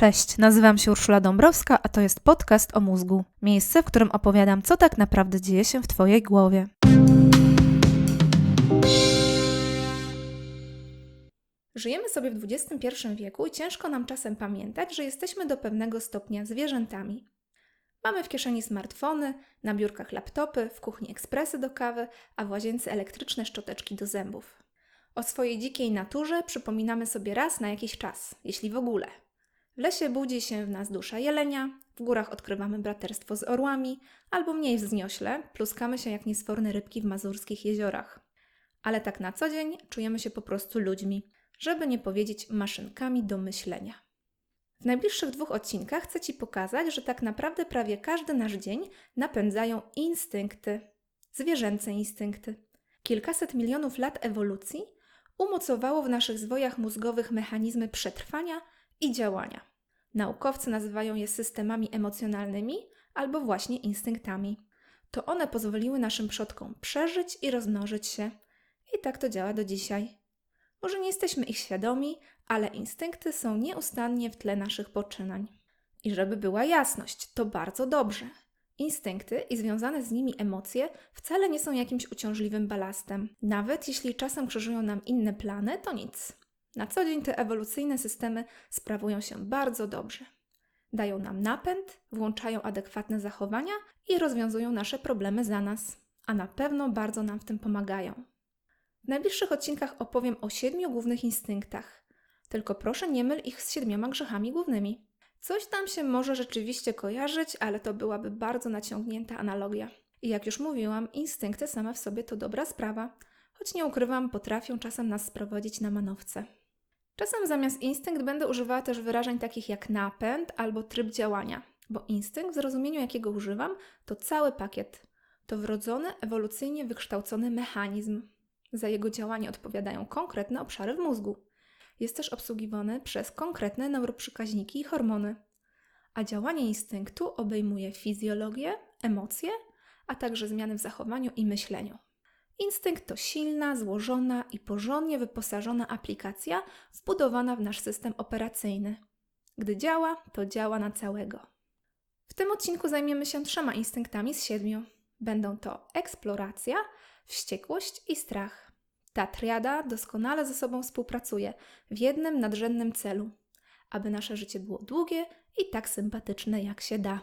Cześć, nazywam się Urszula Dąbrowska, a to jest podcast o mózgu. Miejsce, w którym opowiadam, co tak naprawdę dzieje się w Twojej głowie. Żyjemy sobie w XXI wieku i ciężko nam czasem pamiętać, że jesteśmy do pewnego stopnia zwierzętami. Mamy w kieszeni smartfony, na biurkach laptopy, w kuchni ekspresy do kawy, a w łazience elektryczne szczoteczki do zębów. O swojej dzikiej naturze przypominamy sobie raz na jakiś czas, jeśli w ogóle. W lesie budzi się w nas dusza jelenia, w górach odkrywamy braterstwo z orłami, albo mniej wzniośle pluskamy się jak niesforne rybki w mazurskich jeziorach. Ale tak na co dzień czujemy się po prostu ludźmi, żeby nie powiedzieć maszynkami do myślenia. W najbliższych dwóch odcinkach chcę Ci pokazać, że tak naprawdę prawie każdy nasz dzień napędzają instynkty, zwierzęce instynkty. Kilkaset milionów lat ewolucji umocowało w naszych zwojach mózgowych mechanizmy przetrwania i działania. Naukowcy nazywają je systemami emocjonalnymi albo właśnie instynktami. To one pozwoliły naszym przodkom przeżyć i rozmnożyć się. I tak to działa do dzisiaj. Może nie jesteśmy ich świadomi, ale instynkty są nieustannie w tle naszych poczynań. I żeby była jasność, to bardzo dobrze. Instynkty i związane z nimi emocje wcale nie są jakimś uciążliwym balastem. Nawet jeśli czasem krzyżują nam inne plany, to nic. Na co dzień te ewolucyjne systemy sprawują się bardzo dobrze. Dają nam napęd, włączają adekwatne zachowania i rozwiązują nasze problemy za nas, a na pewno bardzo nam w tym pomagają. W najbliższych odcinkach opowiem o siedmiu głównych instynktach. Tylko proszę nie myl ich z siedmioma grzechami głównymi. Coś tam się może rzeczywiście kojarzyć, ale to byłaby bardzo naciągnięta analogia. I jak już mówiłam, instynkty same w sobie to dobra sprawa, choć nie ukrywam, potrafią czasem nas sprowadzić na manowce. Czasem zamiast instynkt będę używała też wyrażeń takich jak napęd albo tryb działania, bo instynkt w zrozumieniu jakiego używam to cały pakiet. To wrodzony, ewolucyjnie wykształcony mechanizm. Za jego działanie odpowiadają konkretne obszary w mózgu. Jest też obsługiwany przez konkretne neuroprzekaźniki i hormony. A działanie instynktu obejmuje fizjologię, emocje, a także zmiany w zachowaniu i myśleniu. Instynkt to silna, złożona i porządnie wyposażona aplikacja wbudowana w nasz system operacyjny. Gdy działa, to działa na całego. W tym odcinku zajmiemy się trzema instynktami z siedmiu. Będą to eksploracja, wściekłość i strach. Ta triada doskonale ze sobą współpracuje w jednym nadrzędnym celu, aby nasze życie było długie i tak sympatyczne jak się da.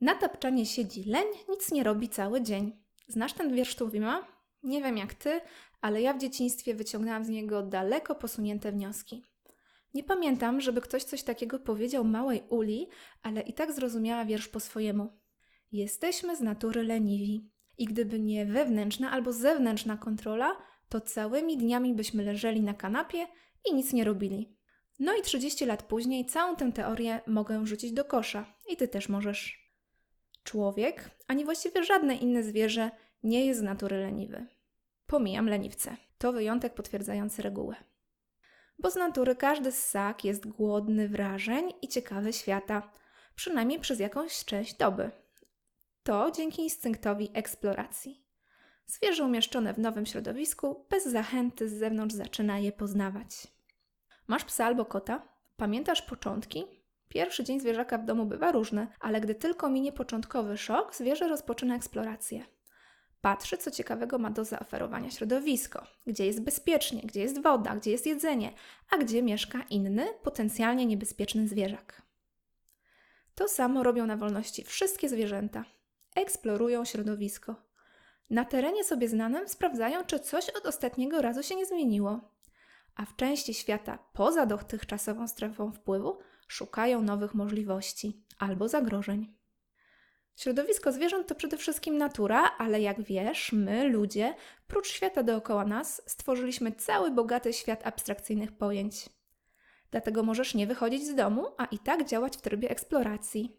Na tapczanie siedzi leń, nic nie robi cały dzień. Znasz ten wiersz Tuwima? Nie wiem jak ty, ale ja w dzieciństwie wyciągnęłam z niego daleko posunięte wnioski. Nie pamiętam, żeby ktoś coś takiego powiedział małej Uli, ale i tak zrozumiała wiersz po swojemu. Jesteśmy z natury leniwi. I gdyby nie wewnętrzna albo zewnętrzna kontrola, to całymi dniami byśmy leżeli na kanapie i nic nie robili. No i 30 lat później całą tę teorię mogę rzucić do kosza. I ty też możesz. Człowiek, ani właściwie żadne inne zwierzę nie jest z natury leniwy. Pomijam leniwce. To wyjątek potwierdzający regułę. Bo z natury każdy ssak jest głodny wrażeń i ciekawy świata, przynajmniej przez jakąś część doby. To dzięki instynktowi eksploracji. Zwierzę umieszczone w nowym środowisku bez zachęty z zewnątrz zaczyna je poznawać. Masz psa albo kota? Pamiętasz początki? Pierwszy dzień zwierzaka w domu bywa różny, ale gdy tylko minie początkowy szok, zwierzę rozpoczyna eksplorację. Patrzy, co ciekawego ma do zaoferowania środowisko, gdzie jest bezpiecznie, gdzie jest woda, gdzie jest jedzenie, a gdzie mieszka inny, potencjalnie niebezpieczny zwierzak. To samo robią na wolności wszystkie zwierzęta. Eksplorują środowisko. Na terenie sobie znanym sprawdzają, czy coś od ostatniego razu się nie zmieniło. A w części świata poza dotychczasową strefą wpływu szukają nowych możliwości albo zagrożeń. Środowisko zwierząt to przede wszystkim natura, ale jak wiesz, my, ludzie, prócz świata dookoła nas, stworzyliśmy cały bogaty świat abstrakcyjnych pojęć. Dlatego możesz nie wychodzić z domu, a i tak działać w trybie eksploracji.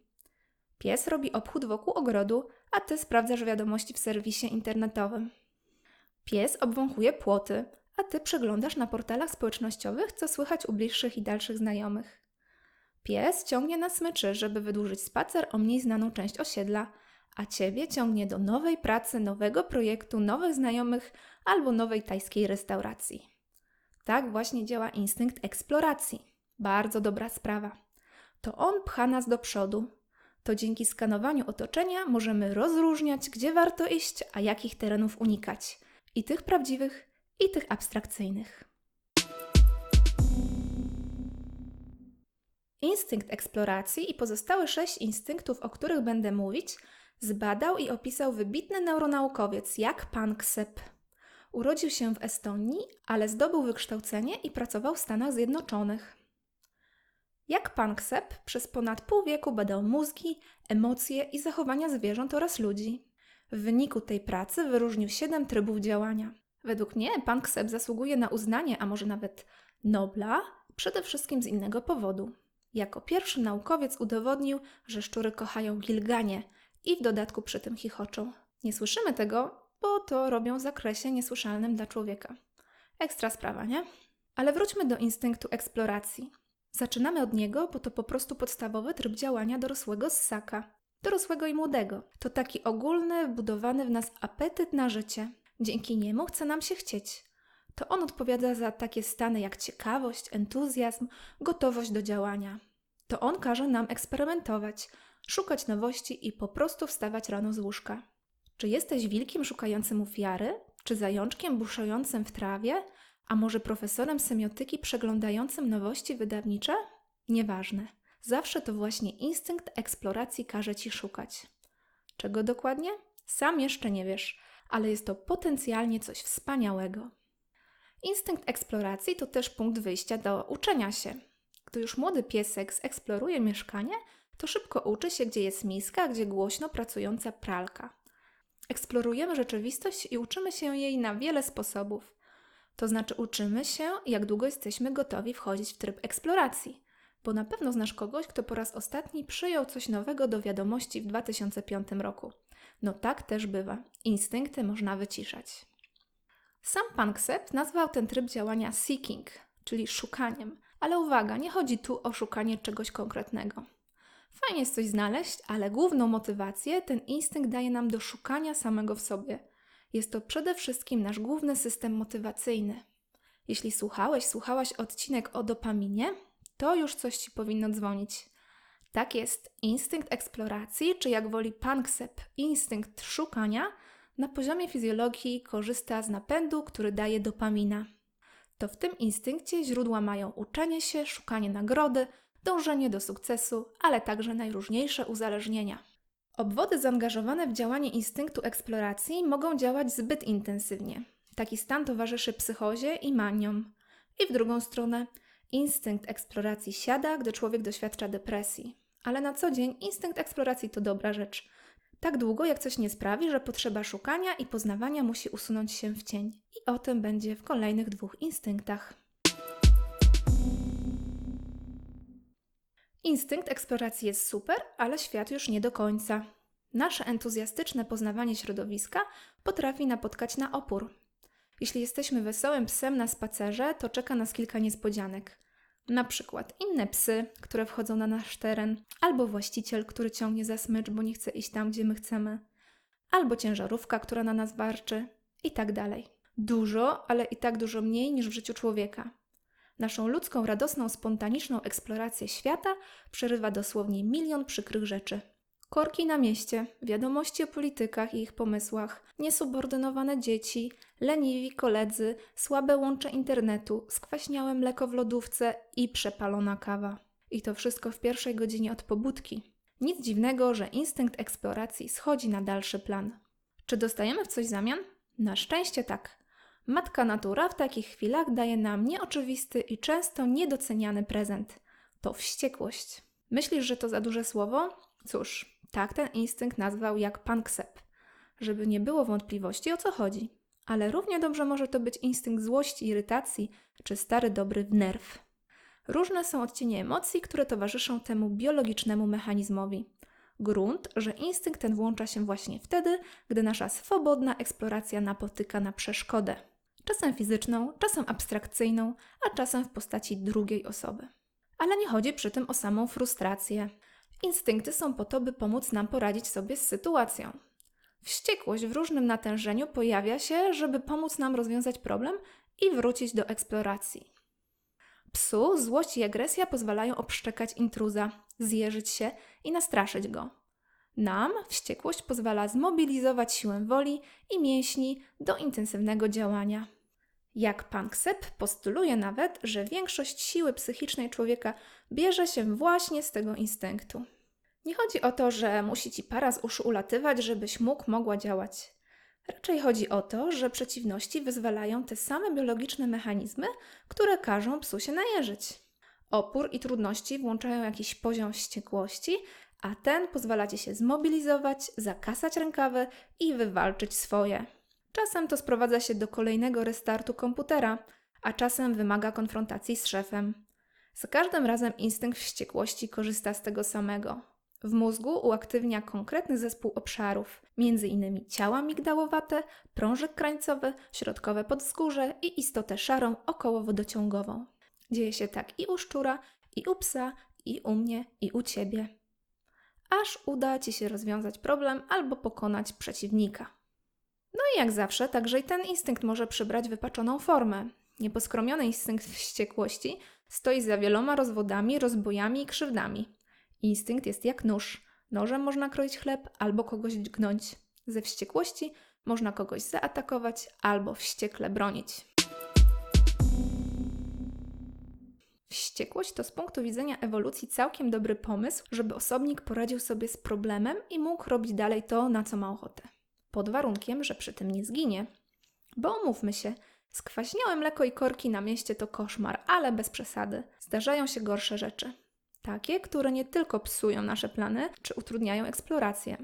Pies robi obchód wokół ogrodu, a ty sprawdzasz wiadomości w serwisie internetowym. Pies obwąchuje płoty, a ty przeglądasz na portalach społecznościowych, co słychać u bliższych i dalszych znajomych. Pies ciągnie na smyczy, żeby wydłużyć spacer o mniej znaną część osiedla, a ciebie ciągnie do nowej pracy, nowego projektu, nowych znajomych albo nowej tajskiej restauracji. Tak właśnie działa instynkt eksploracji. Bardzo dobra sprawa. To on pcha nas do przodu. To dzięki skanowaniu otoczenia możemy rozróżniać, gdzie warto iść, a jakich terenów unikać. I tych prawdziwych, i tych abstrakcyjnych. Instynkt eksploracji i pozostałe sześć instynktów, o których będę mówić, zbadał i opisał wybitny neuronaukowiec Jak Panksepp. Urodził się w Estonii, ale zdobył wykształcenie i pracował w Stanach Zjednoczonych. Jak Panksepp przez ponad pół wieku badał mózgi, emocje i zachowania zwierząt oraz ludzi. W wyniku tej pracy wyróżnił siedem trybów działania. Według mnie Panksepp zasługuje na uznanie, a może nawet Nobla, przede wszystkim z innego powodu. Jako pierwszy naukowiec udowodnił, że szczury kochają gilganie i w dodatku przy tym chichoczą. Nie słyszymy tego, bo to robią w zakresie niesłyszalnym dla człowieka. Ekstra sprawa, nie? Ale wróćmy do instynktu eksploracji. Zaczynamy od niego, bo to po prostu podstawowy tryb działania dorosłego ssaka. Dorosłego i młodego. To taki ogólny, wbudowany w nas apetyt na życie. Dzięki niemu chce nam się chcieć. To on odpowiada za takie stany jak ciekawość, entuzjazm, gotowość do działania. To on każe nam eksperymentować, szukać nowości i po prostu wstawać rano z łóżka. Czy jesteś wilkiem szukającym ofiary? Czy zajączkiem buszującym w trawie? A może profesorem semiotyki przeglądającym nowości wydawnicze? Nieważne. Zawsze to właśnie instynkt eksploracji każe ci szukać. Czego dokładnie? Sam jeszcze nie wiesz, ale jest to potencjalnie coś wspaniałego. Instynkt eksploracji to też punkt wyjścia do uczenia się. Gdy już młody piesek zeksploruje mieszkanie, to szybko uczy się, gdzie jest miska, gdzie głośno pracująca pralka. Eksplorujemy rzeczywistość i uczymy się jej na wiele sposobów. To znaczy, uczymy się, jak długo jesteśmy gotowi wchodzić w tryb eksploracji, bo na pewno znasz kogoś, kto po raz ostatni przyjął coś nowego do wiadomości w 2005 roku. No tak też bywa. Instynkty można wyciszać. Sam Panksepp nazwał ten tryb działania seeking, czyli szukaniem, ale uwaga, nie chodzi tu o szukanie czegoś konkretnego. Fajnie jest coś znaleźć, ale główną motywację ten instynkt daje nam do szukania samego w sobie. Jest to przede wszystkim nasz główny system motywacyjny. Jeśli słuchałeś, słuchałaś odcinek o dopaminie, to już coś ci powinno dzwonić. Tak jest, instynkt eksploracji, czy jak woli Panksepp, instynkt szukania, na poziomie fizjologii korzysta z napędu, który daje dopamina. To w tym instynkcie źródła mają uczenie się, szukanie nagrody, dążenie do sukcesu, ale także najróżniejsze uzależnienia. Obwody zaangażowane w działanie instynktu eksploracji mogą działać zbyt intensywnie. Taki stan towarzyszy psychozie i maniom. I w drugą stronę, instynkt eksploracji siada, gdy człowiek doświadcza depresji. Ale na co dzień instynkt eksploracji to dobra rzecz. Tak długo, jak coś nie sprawi, że potrzeba szukania i poznawania musi usunąć się w cień. I o tym będzie w kolejnych dwóch instynktach. Instynkt eksploracji jest super, ale świat już nie do końca. Nasze entuzjastyczne poznawanie środowiska potrafi napotkać na opór. Jeśli jesteśmy wesołym psem na spacerze, to czeka nas kilka niespodzianek. Na przykład inne psy, które wchodzą na nasz teren, albo właściciel, który ciągnie za smycz, bo nie chce iść tam, gdzie my chcemy, albo ciężarówka, która na nas warczy, i tak dalej. Dużo, ale i tak dużo mniej niż w życiu człowieka. Naszą ludzką, radosną, spontaniczną eksplorację świata przerywa dosłownie milion przykrych rzeczy. Korki na mieście, wiadomości o politykach i ich pomysłach, niesubordynowane dzieci, leniwi koledzy, słabe łącze internetu, skwaśniałe mleko w lodówce i przepalona kawa. I to wszystko w pierwszej godzinie od pobudki. Nic dziwnego, że instynkt eksploracji schodzi na dalszy plan. Czy dostajemy w coś zamian? Na szczęście tak. Matka Natura w takich chwilach daje nam nieoczywisty i często niedoceniany prezent. To wściekłość. Myślisz, że to za duże słowo? Cóż, tak ten instynkt nazwał jak Panksepp, żeby nie było wątpliwości o co chodzi. Ale równie dobrze może to być instynkt złości, irytacji czy stary dobry nerw. Różne są odcienie emocji, które towarzyszą temu biologicznemu mechanizmowi. Grunt, że instynkt ten włącza się właśnie wtedy, gdy nasza swobodna eksploracja napotyka na przeszkodę czasem fizyczną, czasem abstrakcyjną, a czasem w postaci drugiej osoby. Ale nie chodzi przy tym o samą frustrację. Instynkty są po to, by pomóc nam poradzić sobie z sytuacją. Wściekłość w różnym natężeniu pojawia się, żeby pomóc nam rozwiązać problem i wrócić do eksploracji. Psu złość i agresja pozwalają obszczekać intruza, zjeżyć się i nastraszyć go. Nam wściekłość pozwala zmobilizować siłę woli i mięśni do intensywnego działania. Jak pan Ksep postuluje nawet, że większość siły psychicznej człowieka bierze się właśnie z tego instynktu. Nie chodzi o to, że musi ci para z uszu ulatywać, żebyś mógł, mogła działać. Raczej chodzi o to, że przeciwności wyzwalają te same biologiczne mechanizmy, które każą psu się najeżyć. Opór i trudności włączają jakiś poziom wściekłości, a ten pozwala ci się zmobilizować, zakasać rękawy i wywalczyć swoje. Czasem to sprowadza się do kolejnego restartu komputera, a czasem wymaga konfrontacji z szefem. Za każdym razem instynkt wściekłości korzysta z tego samego. W mózgu uaktywnia konkretny zespół obszarów, m.in. ciała migdałowate, prążek krańcowy, środkowe podzgórze i istotę szarą okołowodociągową. Dzieje się tak i u szczura, i u psa, i u mnie, i u ciebie. Aż uda ci się rozwiązać problem albo pokonać przeciwnika. No i jak zawsze, także i ten instynkt może przybrać wypaczoną formę. Nieposkromiony instynkt wściekłości stoi za wieloma rozwodami, rozbojami i krzywdami. Instynkt jest jak nóż. Nożem można kroić chleb albo kogoś dźgnąć. Ze wściekłości można kogoś zaatakować albo wściekle bronić. Wściekłość to z punktu widzenia ewolucji całkiem dobry pomysł, żeby osobnik poradził sobie z problemem i mógł robić dalej to, na co ma ochotę. Pod warunkiem, że przy tym nie zginie. Bo umówmy się, skwaśniałe mleko i korki na mieście to koszmar, ale bez przesady. Zdarzają się gorsze rzeczy. Takie, które nie tylko psują nasze plany czy utrudniają eksplorację.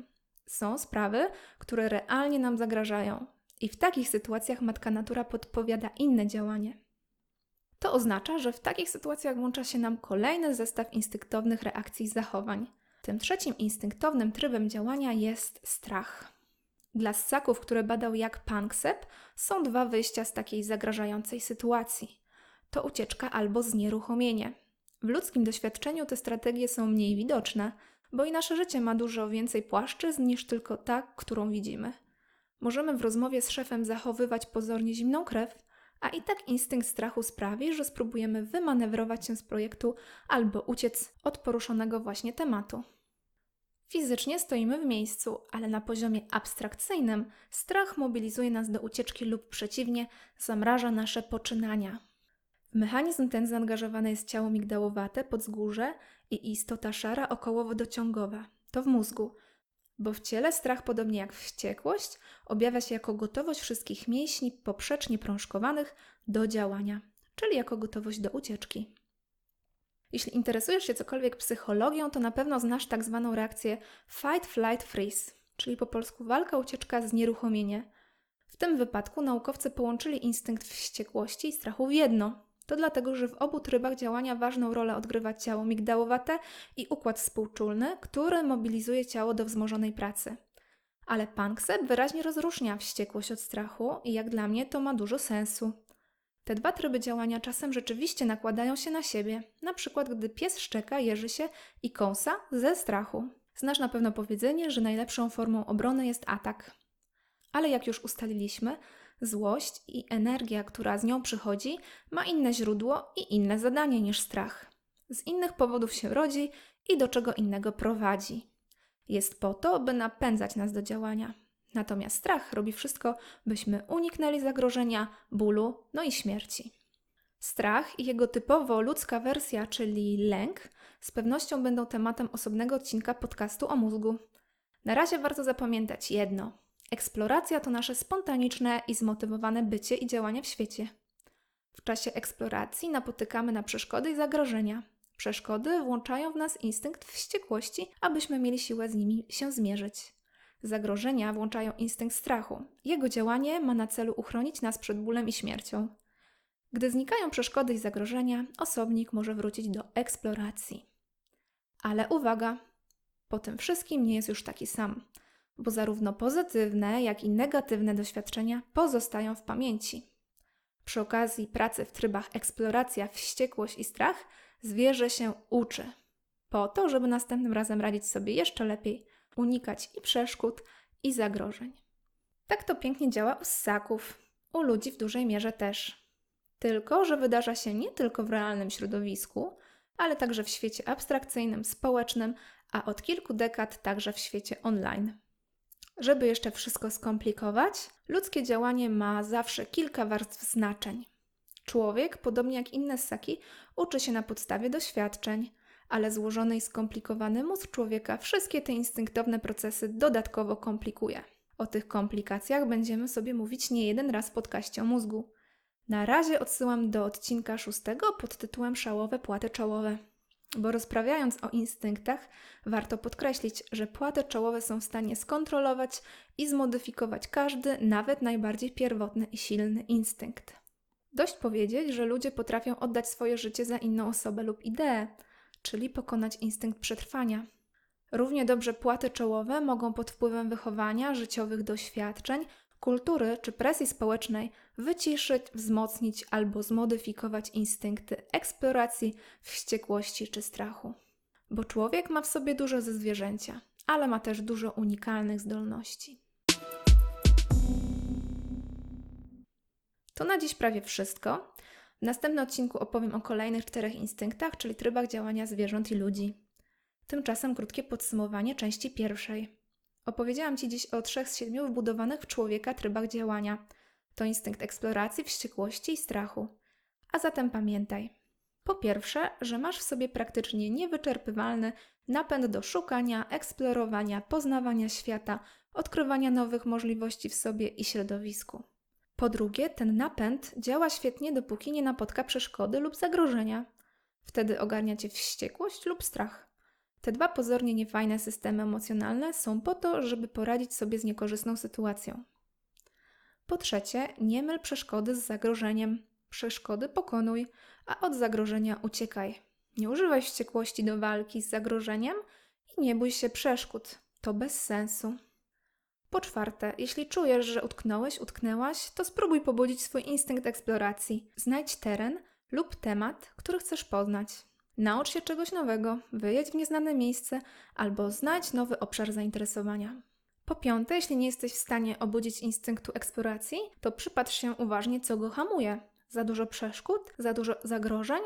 Są sprawy, które realnie nam zagrażają, i w takich sytuacjach matka natura podpowiada inne działanie. To oznacza, że w takich sytuacjach włącza się nam kolejny zestaw instynktownych reakcji i zachowań. Tym trzecim instynktownym trybem działania jest strach. Dla ssaków, które badał jak Panksep, są dwa wyjścia z takiej zagrażającej sytuacji. To ucieczka albo znieruchomienie. W ludzkim doświadczeniu te strategie są mniej widoczne, bo i nasze życie ma dużo więcej płaszczyzn niż tylko ta, którą widzimy. Możemy w rozmowie z szefem zachowywać pozornie zimną krew, a i tak instynkt strachu sprawi, że spróbujemy wymanewrować się z projektu albo uciec od poruszonego właśnie tematu. Fizycznie stoimy w miejscu, ale na poziomie abstrakcyjnym strach mobilizuje nas do ucieczki lub przeciwnie, zamraża nasze poczynania. W mechanizm ten zaangażowane jest ciało migdałowate, podzgórze i istota szara okołowo-dociągowa. To w mózgu, bo w ciele strach, podobnie jak wściekłość, objawia się jako gotowość wszystkich mięśni poprzecznie prążkowanych do działania, czyli jako gotowość do ucieczki. Jeśli interesujesz się cokolwiek psychologią, to na pewno znasz tak zwaną reakcję fight, flight, freeze, czyli po polsku walka, ucieczka, znieruchomienie. W tym wypadku naukowcy połączyli instynkt wściekłości i strachu w jedno. To dlatego, że w obu trybach działania ważną rolę odgrywa ciało migdałowate i układ współczulny, który mobilizuje ciało do wzmożonej pracy. Ale Panksep wyraźnie rozróżnia wściekłość od strachu i jak dla mnie to ma dużo sensu. Te dwa tryby działania czasem rzeczywiście nakładają się na siebie, na przykład gdy pies szczeka, jeży się i kąsa ze strachu. Znasz na pewno powiedzenie, że najlepszą formą obrony jest atak. Ale jak już ustaliliśmy, złość i energia, która z nią przychodzi, ma inne źródło i inne zadanie niż strach. Z innych powodów się rodzi i do czego innego prowadzi. Jest po to, by napędzać nas do działania. Natomiast strach robi wszystko, byśmy uniknęli zagrożenia, bólu, no i śmierci. Strach i jego typowo ludzka wersja, czyli lęk, z pewnością będą tematem osobnego odcinka podcastu o mózgu. Na razie warto zapamiętać jedno: eksploracja to nasze spontaniczne i zmotywowane bycie i działanie w świecie. W czasie eksploracji napotykamy na przeszkody i zagrożenia. Przeszkody włączają w nas instynkt wściekłości, abyśmy mieli siłę z nimi się zmierzyć. Zagrożenia włączają instynkt strachu. Jego działanie ma na celu uchronić nas przed bólem i śmiercią. Gdy znikają przeszkody i zagrożenia, osobnik może wrócić do eksploracji. Ale uwaga! Po tym wszystkim nie jest już taki sam, bo zarówno pozytywne, jak i negatywne doświadczenia pozostają w pamięci. Przy okazji pracy w trybach eksploracja, wściekłość i strach, zwierzę się uczy, po to, żeby następnym razem radzić sobie jeszcze lepiej unikać i przeszkód, i zagrożeń. Tak to pięknie działa u ssaków, u ludzi w dużej mierze też. Tylko, że wydarza się nie tylko w realnym środowisku, ale także w świecie abstrakcyjnym, społecznym, a od kilku dekad także w świecie online. Żeby jeszcze wszystko skomplikować, ludzkie działanie ma zawsze kilka warstw znaczeń. Człowiek, podobnie jak inne ssaki, uczy się na podstawie doświadczeń, ale złożony i skomplikowany mózg człowieka wszystkie te instynktowne procesy dodatkowo komplikuje. O tych komplikacjach będziemy sobie mówić nie jeden raz w podcaście o mózgu. Na razie odsyłam do odcinka szóstego pod tytułem Szałowe płaty czołowe. Bo rozprawiając o instynktach, warto podkreślić, że płaty czołowe są w stanie skontrolować i zmodyfikować każdy, nawet najbardziej pierwotny i silny instynkt. Dość powiedzieć, że ludzie potrafią oddać swoje życie za inną osobę lub ideę, czyli pokonać instynkt przetrwania. Równie dobrze płaty czołowe mogą pod wpływem wychowania, życiowych doświadczeń, kultury czy presji społecznej wyciszyć, wzmocnić albo zmodyfikować instynkty eksploracji, wściekłości czy strachu. Bo człowiek ma w sobie dużo ze zwierzęcia, ale ma też dużo unikalnych zdolności. To na dziś prawie wszystko. W następnym odcinku opowiem o kolejnych czterech instynktach, czyli trybach działania zwierząt i ludzi. Tymczasem krótkie podsumowanie części pierwszej. Opowiedziałam Ci dziś o trzech z siedmiu wbudowanych w człowieka trybach działania. To instynkt eksploracji, wściekłości i strachu. A zatem pamiętaj. Po pierwsze, że masz w sobie praktycznie niewyczerpywalny napęd do szukania, eksplorowania, poznawania świata, odkrywania nowych możliwości w sobie i środowisku. Po drugie, ten napęd działa świetnie, dopóki nie napotka przeszkody lub zagrożenia. Wtedy ogarnia cię wściekłość lub strach. Te dwa pozornie niefajne systemy emocjonalne są po to, żeby poradzić sobie z niekorzystną sytuacją. Po trzecie, nie myl przeszkody z zagrożeniem. Przeszkody pokonuj, a od zagrożenia uciekaj. Nie używaj wściekłości do walki z zagrożeniem i nie bój się przeszkód. To bez sensu. Po czwarte, jeśli czujesz, że utknąłeś, utknęłaś, to spróbuj pobudzić swój instynkt eksploracji. Znajdź teren lub temat, który chcesz poznać. Naucz się czegoś nowego, wyjedź w nieznane miejsce albo znajdź nowy obszar zainteresowania. Po piąte, jeśli nie jesteś w stanie obudzić instynktu eksploracji, to przypatrz się uważnie, co go hamuje. Za dużo przeszkód, za dużo zagrożeń?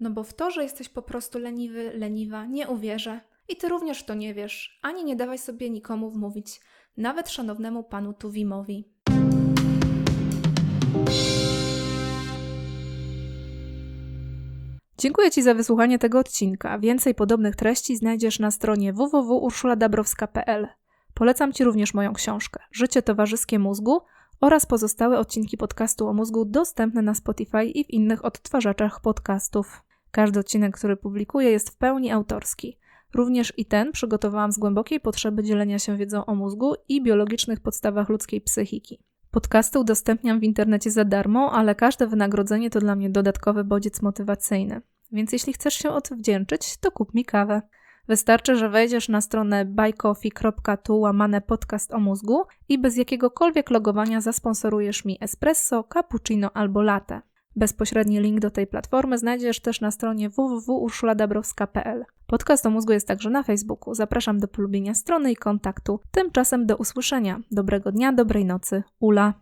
No bo w to, że jesteś po prostu leniwy, leniwa, nie uwierzę. I ty również to nie wiesz, ani nie dawaj sobie nikomu wmówić nawet szanownemu panu Tuwimowi. Dziękuję Ci za wysłuchanie tego odcinka. Więcej podobnych treści znajdziesz na stronie www.urszuladabrowska.pl. Polecam Ci również moją książkę Życie towarzyskie mózgu oraz pozostałe odcinki podcastu o mózgu dostępne na Spotify i w innych odtwarzaczach podcastów. Każdy odcinek, który publikuję, jest w pełni autorski. Również i ten przygotowałam z głębokiej potrzeby dzielenia się wiedzą o mózgu i biologicznych podstawach ludzkiej psychiki. Podcasty udostępniam w internecie za darmo, ale każde wynagrodzenie to dla mnie dodatkowy bodziec motywacyjny. Więc jeśli chcesz się odwdzięczyć, to kup mi kawę. Wystarczy, że wejdziesz na stronę buycoffee.tu łamane podcast o mózgu i bez jakiegokolwiek logowania zasponsorujesz mi espresso, cappuccino albo latte. Bezpośredni link do tej platformy znajdziesz też na stronie www.urszuladabrowska.pl. Podcast o mózgu jest także na Facebooku. Zapraszam do polubienia strony i kontaktu. Tymczasem do usłyszenia. Dobrego dnia, dobrej nocy. Ula.